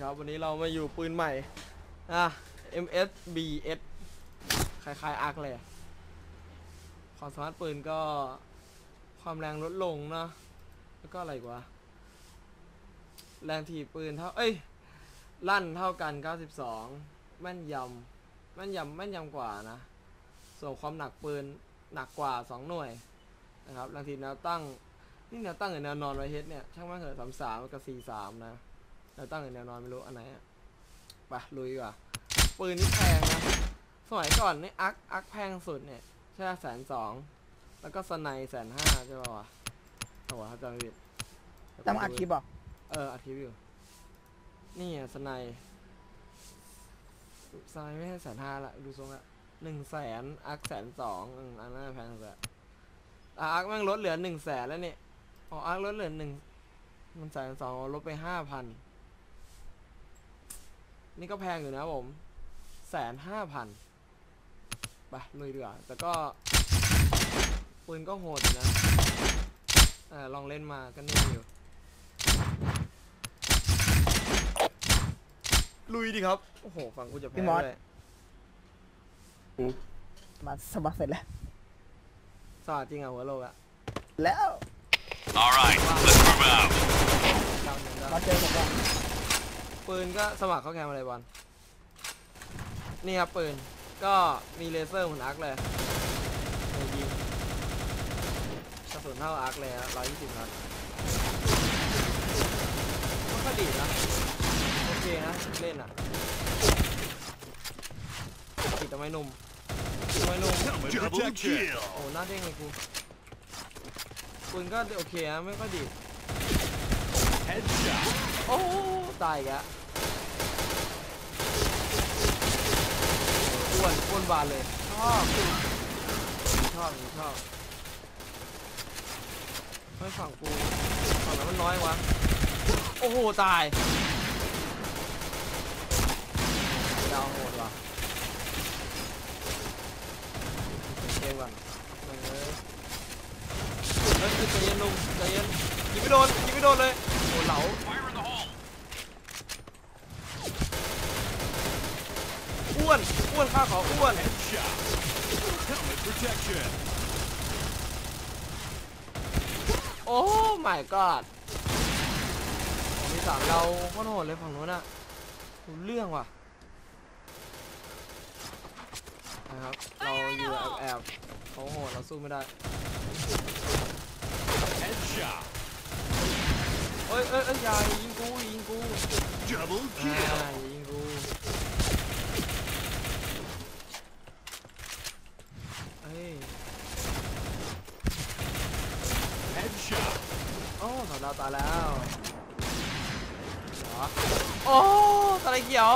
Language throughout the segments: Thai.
ครับวันนี้เรามาอยู่ปืนใหม่อะ MS BS คล้ายๆอาร์คเลยความสามารถปืนก็ความแรงลดลงเนาะแล้วก็อะไรกวะแรงถีบปืนเท่า เอ้ย ลั่นเท่ากัน 92 แม่นยำแม่นยำแม่นยำกว่านะ ส่วนความหนักปืนหนักกว่า 2 หน่วยนะครับแรงถีบแนวตั้งนี่แนวตั้งหรือแนวนอนไวเฮดเนี่ยช่างมันเถอะ33กับ43นะแนวตั้งหรือแนวนอนไม่รู้อันไหนอะไปลุยดีกว่าปืนนี่แพงนะสมัยก่อนนี่อักอักแพงสุดเนี่ยใช่แสนสองแล้วก็สไนแสนห้าใช่ป่าวะเอาวะครับจำไม่ผิดต้องอัดคลิปเหรอเอออัดคลิปอยู่ นี่อะสไนสไนไม่ใช่แสนห้าละดูทรงละหนึ่งแสนอักแสนสองอันนั้นแพงสุดอะอะอักแม่งลดเหลือหนึ่งแสนแล้วเนี่ยอ๋ออักลดเหลือหนึ่งมันแสนสองลดไปห้าพันนี่ก็แพงอยู่นะผมแสนห้าพันไปลุยดีกว่าแต่ก็ปืนก็โหดนะอลองเล่นมาก็นิ่งอยู่ ลุยดีครับ โอ้โหฟังกูจะพี่แพ้มอส เลยมาสมัครเสร็จแล้ว สาดจริงอะหัวโลกอะแล้ว All right, let's move out. จำมันได้มาเจอผมว่าปืนก็สมัครเข้าแคมอะไรบอลนี่ครับปืน ก็มีเลเซอร์เหมือนอาร์คเลยเลยยิงกระสุนเท่าอาร์คเลยร้อยยี่สิบนัดไม่ค่อยดีนะ โอเคนะ เล่นอะติดทำไมหนุ่มทำไมหนุ่ม Double kill. โอ้หน้าเด้งเลยกูปืนก็โอเคนะไม่ค่อยดี Headshot. โอ้ตายอีกแล้วอ้วนอ้วนบานเลยชอบชอบชอบไม่ฝั่งกูฝั่งนั้นมันน้อยวะโอ้โห ตาย ดาวโหดว่ะเกมก่อนเออเฮ้ยใจเย็นลุงใจเย็นยิงไม่โดนยิงไม่โดนเลย โอ้เหลา Fire in the hole. อ้วนอ้วนข้าขออ้วน Headshot. Helmet protection. โอ้ my god ฝั่งที่สามเราโคตรโหดเลยฝั่งนู้นอะรู้เรื่องว่ะนะครับเราอยู่แอบแอบๆเขาโหดเราสู้ไม่ได้ Headshot. เอ้ยเอ้ยเอ้ยอย่ายิงกูอย่ายิงกู Double อ่า kill. อย่ายิงกูเอ้ย Headshot. โอ้สองดาว ตายแล้วเหรอโอ้สไลด์เขียว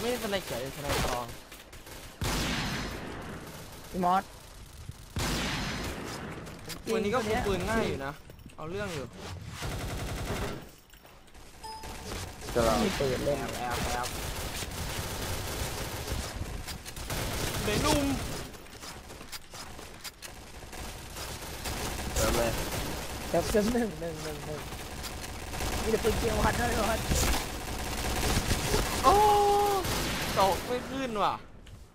ไม่ใช่สไลด์เขียวเป็นสไลด์ทองพี่มอสปืนนี้ก็จริคุงมปืนง่ายอยู่นะ เอาเรื่องอยู่มีปืนแอเล่นบแอบแอบเดนุ่ม เดี๋ยวเพิ่มหนึ่งหนึ่งหนึ่งหนึ่งมีแต่ปืนเกียววัดเท่านั้นวัดโอ้ตกไม่ขึ้นว่ะ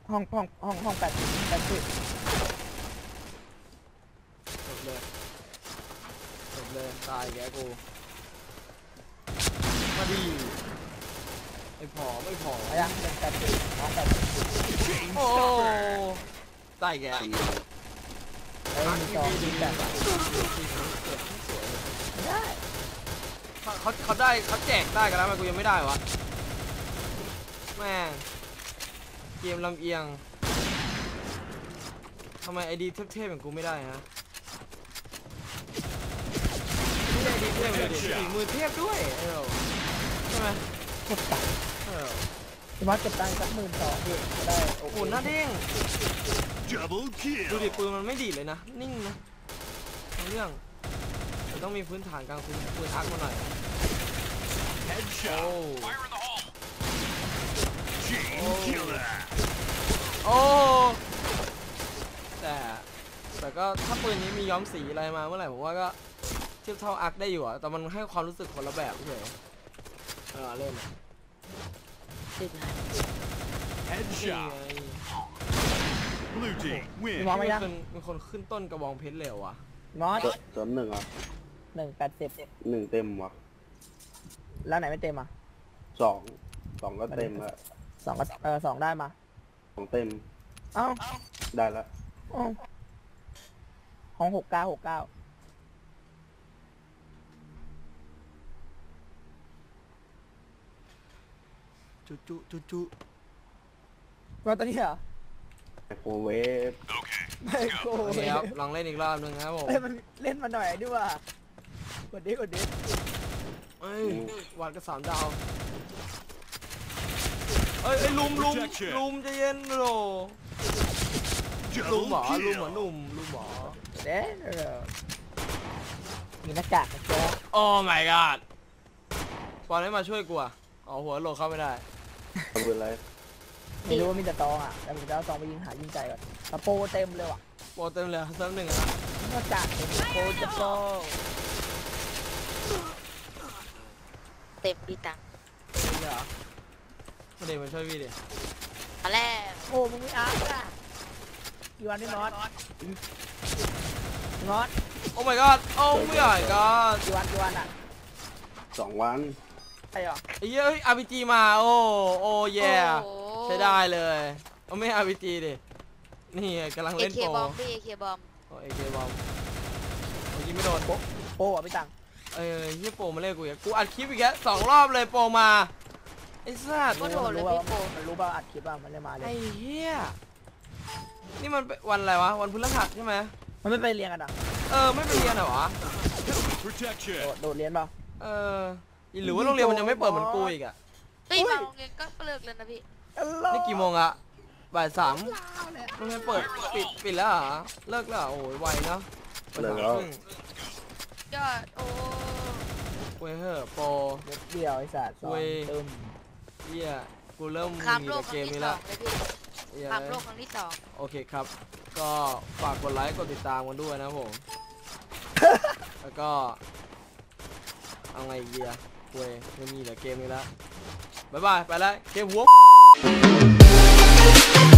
ห้องห้องห้องห้องแปดสิบแปดสิบจบเลยจบเลยตายแกกู มาดีไม่พอไม่พออะไรอะหนึ่งแปดสิบห้องแปดสิบ Chain โอ้ stopper. ตายแกเอ้ย มีจอมีแบบได้เขาเขาได้เขาแจกได้กันแล้วทำไมกูยังไม่ได้วะแม่งเกมลำเอียงทำไมไอดีเทพๆอย่างกูไม่ได้ฮะไม่ได้ไอดีเทพเลยดิฝีมือเทพด้วยเออใช่ไหมเก็บตังค์เออพี่มอสเก็บตังค์สักหมื่นสองพี่จะได้โอ้โหหน้าเด้ง ดูดิ kill. ปืนมันไม่ดีดเลยนะ นิ่งนะเอาเรื่องแต่ต้องมีพื้นฐานการคุมปืนอาร์คมาหน่อยโอ้ Headshot. Fire in the hole. Killer. โอ้แต่แต่ก็ถ้าปืนนี้มีย้อมสีอะไรมาเมื่อไหร่ผมว่าก็เทียบเท่าอาร์คได้อยู่อะแต่มันให้ความรู้สึกคนละแบบเฉยเออเล่นอะติดไหนนี่ไง Headshot. Blue team มี win. มองไหมมียังคนมีคนขึ้นต้นกระบองเพชรเร็วอะมอสเสริมหนึ่งอะหนึ่งแปดสิบหนึ่งเต็มวะแล้วไหนไม่เต็มอะสองสองก็เต็มแล้วสองก็เออสองได้มาสองเต็มเอ้าได้แล้วเอ้าของหกเก้าหกเก้าจุจุจุจุมาตอนนี้เหรอไม โครเวฟไม่โกโอเคครับลองเล่นอีกรอบหนึงนะครับผมเล่นมันเล่นมาหน่อยดีกว่ากดดิกดดิเอ้ยวัดกับสามดาวเอ้ยเอ้ยลุมลุม Protection ลุมใจะเย็นโหลลุม Double หมอลุมหมอ kill. หนุ่มลุมหมอเด้อมีหน้ากากนะเจ้าโอ้ my god ปอนไม่มาช่วยกูอะอ๋อหัวโหลเข้าไม่ได้ ทำเป็นไร ไม่รู้ว่ามีแต่ตองอะแต่ผมจะเอาตองไปยิงหายิงใจก่อนตะโปเต็มเลยว่ะโปรเต็มเลยเซิร์ฟหนึ่งอะนะหน้ากากเต็มโปจะโปเต็มพี่ตังค์ไม่ใช่เหรอมาเดี๋ยวมาช่วยพี่ดิมาแล้วโอ้มึงไม่อาร์ตอะกี่วันนี่มอสมอสโอ้ my god โอ้ my god กี่วันกี่วันอะสองวันใช่เหรอไอ้เหี้ยเฮ้ย RPG มาโอ้โอ้แย่โอ้โห ใช้ได้เลยเอาไม่ RPG ดินี่ไงกำลังเอเล่นเคโปรบอมพี่เอเคบอมโอ้เอเคบอมยิงไม่โดนโป้อะพี่ตังเอ้ยเฮียโปรมาเล่นกูอีกกูอัดคลิปอีกแล้วสองรอบเลยโปรมาไอ้สัสก็โดนเลยรู้พี่โปว่ามันรู้ว่าอัดคลิปอะมันเลยมาเลไอ้ยเฮียนี่มันเป็นวันอะไรวะวันพฤหัสใช่ไหมมันไม่ไปเรียนกันอะเออไม่ไปเรียนเหรอวะ Helmet โด protection. ดโดดเรียนเปล่าเออหรือว่าโรงเรียนมันยังไม่เปิดเหมือนกูอีกอะเฮ้ยอุ้ยมาโรงเรียนก็เลิกเลยนะพี่ นี่กี่โมงอะบ่ายสามโรงเรียนเปิดปิดปิดแล้วเหรอเลิกแล้วเหรอโอ้ยไวเนาะบ่ายสามครึ่งยอดโอ้เว้ยเหอะโปรเด็กเดียวไอ้สัตว์สอนเว้ยตึมเฮียกูเริ่มข้ามมีโลกแต่คเกรั้มงที่นี้สอละงเลยพี่เหี้ยข้ามโลกครั้งที่สองโอเคครับ ก็ฝากกดไลค์กดติดตามกันด้วยนะครับผม แล้วก็เอาไงอีกเดียเว้ยไม่มีแต่เกมนี้ละบ๊ายบายไปแล้วเกมหัว Música